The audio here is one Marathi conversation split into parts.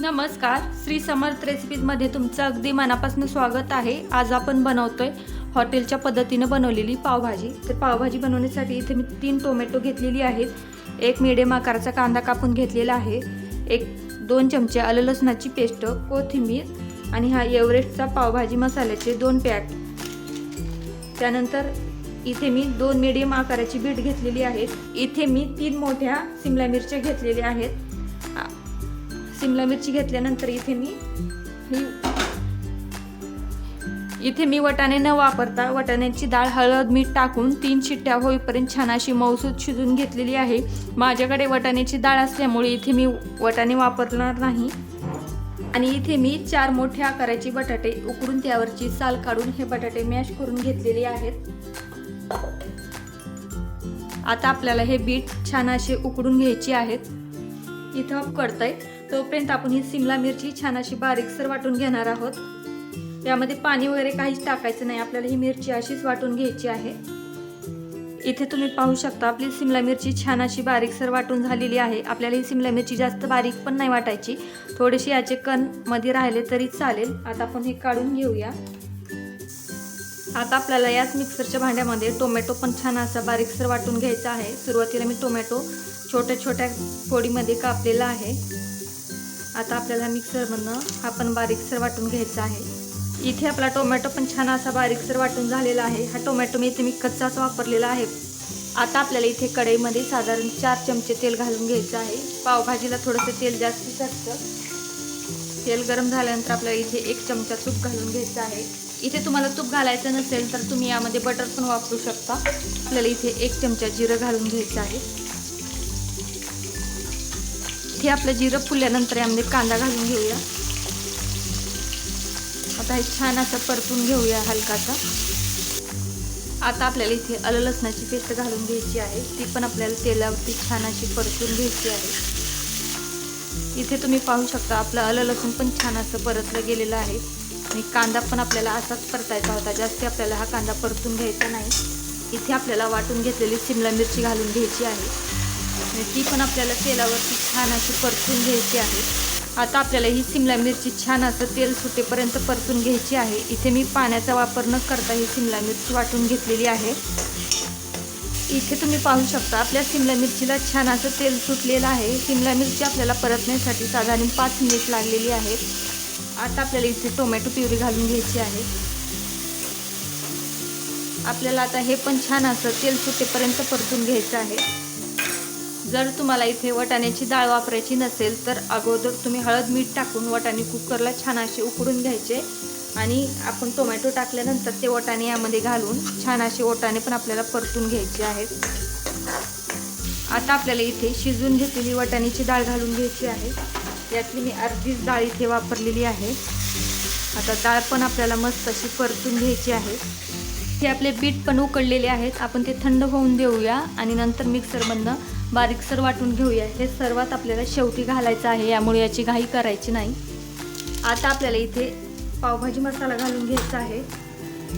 नमस्कार. श्री समर्थ रेसिपीजमध्ये तुमचं अगदी मनापासून स्वागत आहे. आज आपण बनवतोय हॉटेलच्या पद्धतीनं बनवलेली पावभाजी. तर पावभाजी बनवण्यासाठी इथे मी तीन टोमॅटो घेतलेली आहेत. एक मिडियम आकाराचा कांदा कापून घेतलेला आहे. एक दोन चमचे आलं लसणाची पेस्ट कोथिंबीर आणि हा एव्हरेस्टचा पावभाजी मसाल्याचे दोन पॅक. त्यानंतर इथे मी दोन मिडियम आकाराची बीट घेतलेली आहेत इथे मी तीन मोठ्या सिमला मिरच्या घेतलेल्या आहेत. सिमला मिरची घेतल्यानंतर इथे मी ही इथे मी वटाणे न वापरता वटाण्याची डाळ हळद मीठ टाकून तीन शिट्ट्या होईपर्यंत छान अशी मौसूद शिजून घेतलेली आहे. माझ्याकडे वटाण्याची डाळ असल्यामुळे इथे मी वटाणे वापरणार नाही. आणि इथे मी चार मोठ्या आकाराचे बटाटे उकडून त्यावरची साल काढून हे बटाटे मॅश करून घेतलेले आहेत. आता आपल्याला हे बीट छान असे उकडून घ्यायचे आहेत. इथं करतायत तोपर्यंत आपण ही सिमला मिरची छान अशी बारीकसर वाटून घेणार आहोत. यामध्ये पाणी वगैरे काहीच टाकायचं नाही. आपल्याला ही मिरची अशीच वाटून घ्यायची आहे. इथे तुम्ही पाहू शकता आपली सिमला मिरची छान अशी बारीकसर वाटून झालेली आहे. आपल्याला ही सिमला मिरची जास्त बारीक पण नाही वाटायची. थोडीशी याचे कणमध्ये राहिले तरी चालेल. आता आपण हे काढून घेऊया. आता आपल्याला याच मिक्सरच्या भांड्यामध्ये टोमॅटो पण छान असा बारीकसर वाटून घ्यायचा आहे. सुरुवातीला मी टोमॅटो छोट्या छोट्या फोडीमध्ये कापलेला आहे. आता आपल्याला मिक्सरमधनं हा पण बारीकसर वाटून घ्यायचा आहे. इथे आपला टोमॅटो पण छान असा बारीकसर वाटून झालेला आहे. हा टोमॅटो मी इथे मी कच्चाच वापरलेला आहे. आता आपल्याला इथे कढईमध्ये साधारण चार चमचे तेल घालून घ्यायचं आहे. पावभाजीला थोडंसं तेल जास्तीच असतं तेल गरम झाल्यानंतर आपल्याला इथे एक चमचा तूप घालून घ्यायचं आहे. इथे तुम्हाला तूप घालायचं नसेल तर तुम्ही यामध्ये बटर पण वापरू शकता. आपल्याला इथे एक चमचा जिरं घालून घ्यायचं आहे. इथे आपलं जिरं फुलल्यानंतर यामध्ये कांदा घालून घेऊया. आता हे छान असं परतून घेऊया हलकासा. आता आपल्याला इथे आलं लसणाची पेस्ट घालून घ्यायची आहे. ती पण आपल्याला तेलावरती छान अशी परतून घ्यायची आहे. इथे तुम्ही पाहू शकता आपलं आलं लसूण पण छान असं परतलं गेलेलं आहे. आणि कांदा पण आपल्याला असाच परतायचा होता. जास्त आपल्याला हा कांदा परतून घ्यायचा नाही. इथे आपल्याला वाटून घेतलेली सिमला मिरची घालून घ्यायची आहे. आहे. ती पण आपल्याला तेलावरती छान अशी परतून घ्यायची आहे. आता आपल्याला ही सिमला मिरची छान असं तेल सुटेपर्यंत परतून घ्यायची आहे. इथे मी पाण्याचा वापर न करता ही सिमला मिरची वाटून घेतलेली आहे. इथे तुम्ही पाहू शकता आपल्या सिमला मिरचीला छान असं तेल सुटलेलं आहे. सिमला मिरची आपल्याला परतण्यासाठी साधारण पाच मिनिट लागलेली आहे. आता आपल्याला इथे टोमॅटो प्युरी घालून घ्यायची आहे. आपल्याला आता हे पण छान असं तेल सुटेपर्यंत परतून घ्यायचं आहे. जर तुम्हाला इथे वटाण्याची डाळ वापरायची नसेल तर अगोदर तुम्ही हळद मीठ टाकून वटाणे कुकरला छान असे उकडून घ्यायचे. आणि आपण टोमॅटो टाकल्यानंतर ते वटाणे यामध्ये घालून छान असे वटाणे पण आपल्याला परतून घ्यायचे आहेत. आता आपल्याला इथे शिजून घेतलेली वटाण्याची डाळ घालून घ्यायची आहे. यातली मी अर्धीच डाळ इथे वापरलेली आहे. आता डाळ पण आपल्याला मस्त अशी परतून घ्यायची आहे. हे आपले बीट पण उकडलेले आहेत. आपण ते थंड होऊन देऊया आणि नंतर मिक्सरमधनं बारीकसर वाटून घेऊया. हे सर्वात आपल्याला शेवटी घालायचं आहे यामुळे याची घाई करायची नाही. आता आपल्याला इथे पावभाजी मसाला घालून घ्यायचा आहे.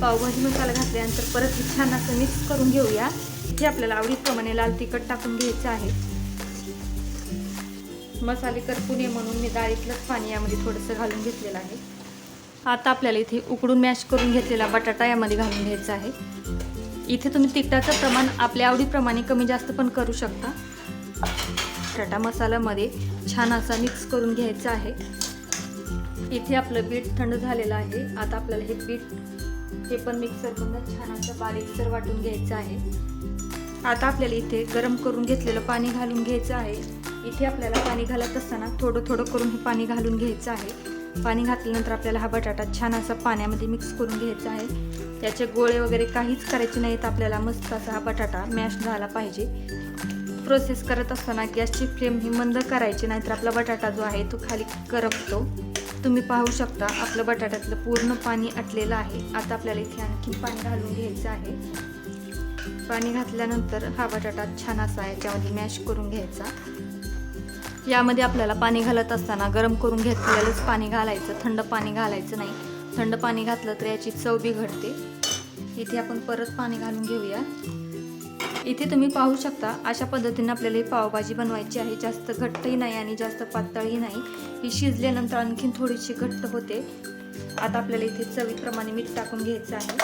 पावभाजी मसाला घातल्यानंतर परत छान असं मिक्स करून घेऊया. इथे आपल्याला आवडीप्रमाणे लाल तिखट टाकून घ्यायचं आहे. मसाले करपून नये म्हणून मी डाळीतलंच पाणी यामध्ये थोडंसं घालून घेतलेलं आहे. आता आपल्याला इथे उकडून मॅश करून घेतलेला बटाटा यामध्ये घालून घ्यायचा आहे. इथे तुम्ही तिखटाचं प्रमाण आपल्या आवडीप्रमाणे कमी जास्त पण करू शकता. बटाटा मसाल्यामध्ये छान असा मिक्स करून घ्यायचा आहे. इथे आपलं बीट थंड झालेलं आहे. आता आपल्याला हे बीट हे पण मिक्सरमधनं छान असं बारीकसर वाटून घ्यायचं आहे. आता आपल्याला इथे गरम करून घेतलेलं पाणी घालून घ्यायचं आहे. इथे आपल्याला पाणी घालत असताना थोडं थोडं करून हे पाणी घालून घ्यायचं आहे. पाणी घातल्यानंतर आपल्याला हा बटाटा छान असा पाण्यामध्ये मिक्स करून घ्यायचा आहे. त्याचे गोळे वगैरे काहीच करायचे नाहीत आपल्याला. मस्त असा हा बटाटा मॅश झाला पाहिजे. प्रोसेस करत असताना गॅसची फ्लेम ही मंद करायची नाहीतर आपला बटाटा जो आहे तो खाली करपतो. तुम्ही पाहू शकता आपलं बटाट्यातलं पूर्ण पाणी आटलेलं आहे. आता आपल्याला इथे आणखी पाणी घालून घ्यायचं आहे. पाणी घातल्यानंतर हा बटाटा छान असा आहे याच्यामध्ये मॅश करून घ्यायचा. यामध्ये आपल्याला पाणी घालत असताना गरम करून घेतलेलंच पाणी घालायचं थंड पाणी घालायचं नाही. थंड पाणी घातलं तर याची चव बिघडते. इथे आपण परत पाणी घालून घेऊया. इथे तुम्ही पाहू शकता अशा पद्धतीने आपल्याला ही पावभाजी बनवायची आहे. जास्त घट्टही नाही आणि जास्त पातळही नाही. ही शिजल्यानंतर आणखीन थोडीशी घट्ट होते. आता आपल्याला इथे चवीप्रमाणे मीठ टाकून घ्यायचं आहे.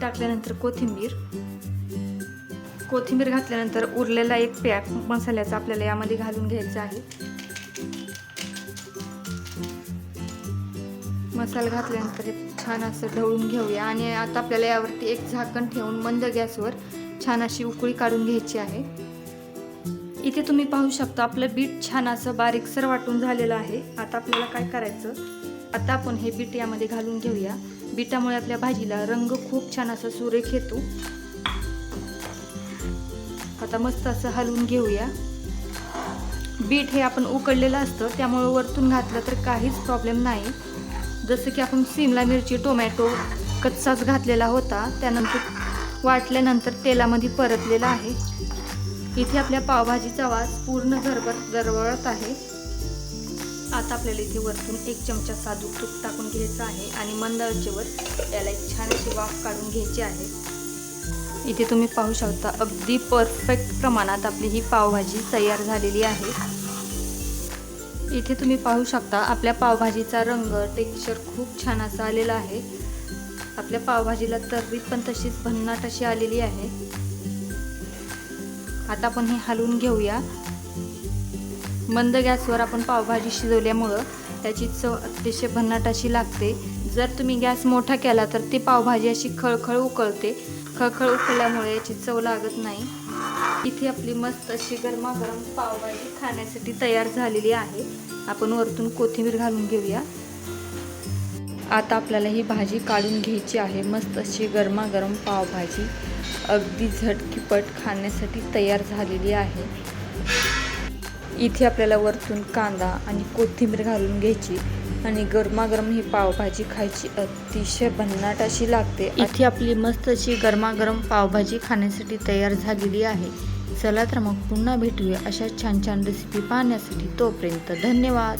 टाकल्यानंतर कोथिंबीर. कोथिंबीर घातल्यानंतर उरलेला एक पॅक मसाल्याचा आपल्याला यामध्ये घालून घ्यायचा आहे. मसाला घातल्यानंतर हे छान असं ढवळून घेऊया. आणि आता आपल्याला यावरती एक झाकण ठेवून मंद गॅसवर छान अशी उकळी काढून घ्यायची आहे. इथे तुम्ही पाहू शकता आपलं बीट छान असं बारीकसर वाटून झालेलं आहे. आता आपल्याला काय करायचं? आता आपण हे बीट यामध्ये घालून घेऊया. बीटामुळे आपल्या भाजीला रंग खूप छान असा सुरेख येतो. आता मस्त असं हलवून घेऊया. बीट हे आपण उकडलेलं असतं त्यामुळं वरतून घातलं तर काहीच प्रॉब्लेम नाही. जसं की आपण सिमला मिरची टोमॅटो कच्चाच घातलेला होता त्यानंतर वाटल्यानंतर तेलामध्ये परतलेला आहे. इथे आपल्या पावभाजीचा वास पूर्ण गरबर गरबळत आहे. आता आपल्याला इथे वरतून एक चमचा साजूक तूप टाकून घ्यायचं आहे आणि मंदाळचेवर याला एक छान अशी वाफ काढून घ्यायची आहे. इथे तुम्ही पाहू शकता अगदी परफेक्ट प्रमाणात आपली ही पावभाजी तयार झालेली आहे. इथे तुम्ही पाहू शकता आपल्या पावभाजीचा रंग टेक्स्चर खूप छान असा आलेला आहे. आपल्या पावभाजीला तर्री पण तशीच भन्नाट अशी आलेली आहे. आता आपण हे हलवून घेऊया. मंद गॅसवर आपण पावभाजी शिजवल्यामुळं त्याची चव अतिशय भन्नाट अशी लागते. जर तुम्ही गॅस मोठा केला तर ती पावभाजी अशी खळखळ उकळते. खळखळ उकळल्यामुळे याची चव लागत नाही. इथे आपली मस्त अशी गरमागरम पावभाजी खाण्यासाठी तयार झालेली आहे. आपण वरतून कोथिंबीर घालून घेऊया. आता आपल्याला ही भाजी काढून घ्यायची आहे. मस्त अशी गरमागरम पावभाजी. अगदी झटकीपट खाण्यासाठी तयार झालेली आहे. इथे आपल्याला वरतून कांदा आणि कोथिंबीर घालून घ्यायची. आणि गरमागरम ही पावभाजी खायची अतिशय भन्नाट अशी लागते. इथे आपली मस्त अशी गरमागरम पावभाजी खाण्यासाठी तयार झालेली आहे. चला तर मग पुन्हा भेटूया अशा छान छान रेसिपी पाहण्यासाठी. तोपर्यंत धन्यवाद.